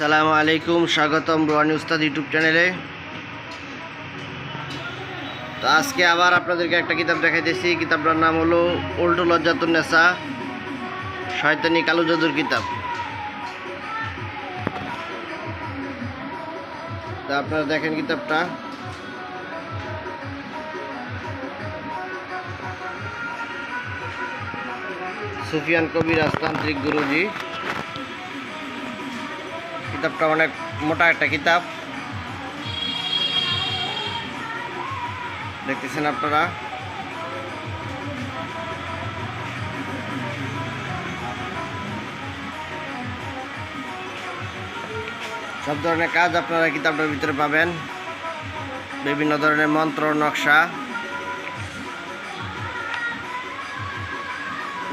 আসসালামু আলাইকুম, স্বাগতম রোহানি উস্তাদ ইউটিউব চ্যানেলে। তো আজকে আবার আপনাদেরকে একটা কিতাব দেখাইতেছি। কিতাবটার নাম হলো উল্টো লজ্জাতুন নেশা, শয়তানি কালো জাদুর কিতাব। তা আপনারা দেখেন কিতাবটা। সুফিয়ান কবির রাজতান্ত্রিক গুরুজি। কিতাবটা অনেক মোটা একটা কিতাব দেখতেছেন আপনারা? সব ধরনের কাজ আপনারা কিতাবটার ভিতরে পাবেন। বিভিন্ন ধরনের মন্ত্র, নকশা।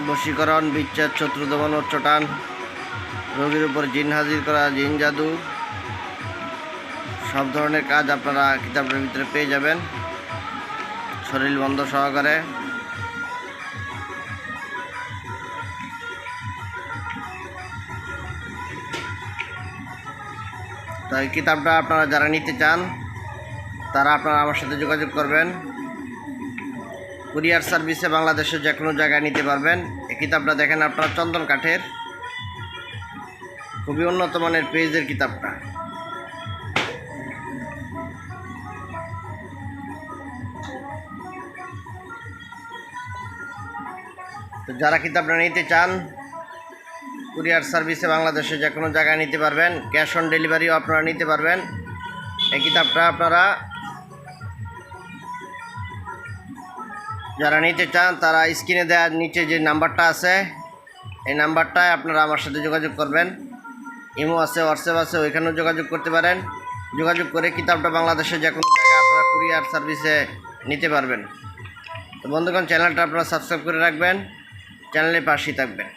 বশীকরণ, বিচ্ছেদ শত্রু দমন উচ্চটান। রোগীর উপর জিন হাজির করা, জিন জাদু, সব ধরনের কাজ আপনারা কিতাবের ভিতরে পেয়ে যাবেন। শরীর বন্ধ সহকারে। তো এই কিতাবটা আপনারা যারা নিতে চান, তারা আপনারা আমার সাথে যোগাযোগ করবেন। কুরিয়ার সার্ভিসে বাংলাদেশের যে কোনো জায়গায় নিতে পারবেন। এই কিতাবটা দেখেন আপনারা চন্দন কাঠের। খুবই উন্নত মানের পেজের কিতাবটা। তো যারা কিতাবটা নিতে চান, কুরিয়ার সার্ভিসে বাংলাদেশে যে কোনো জায়গায় নিতে পারবেন, ক্যাশ অন ডেলিভারিও আপনারা নিতে পারবেন। এই কিতাবটা আপনারা যারা নিতে চান, তারা স্ক্রিনে দেওয়ার নিচে যে নাম্বারটা আছে, এই নাম্বারটায় আপনারা আমার সাথে যোগাযোগ করবেন। ইমো আছে, হোয়াটসঅ্যাপ আছে, ওইখানেও যোগাযোগ করতে পারেন। যোগাযোগ করে কিতাবটা বাংলাদেশে যে কোনো জায়গায় আপনারা কুরিয়ার সার্ভিসে নিতে পারবেন। তো বন্ধুগণ, চ্যানেলটা আপনারা সাবস্ক্রাইব করে রাখবেন। চ্যানেলের পাশেই থাকবেন।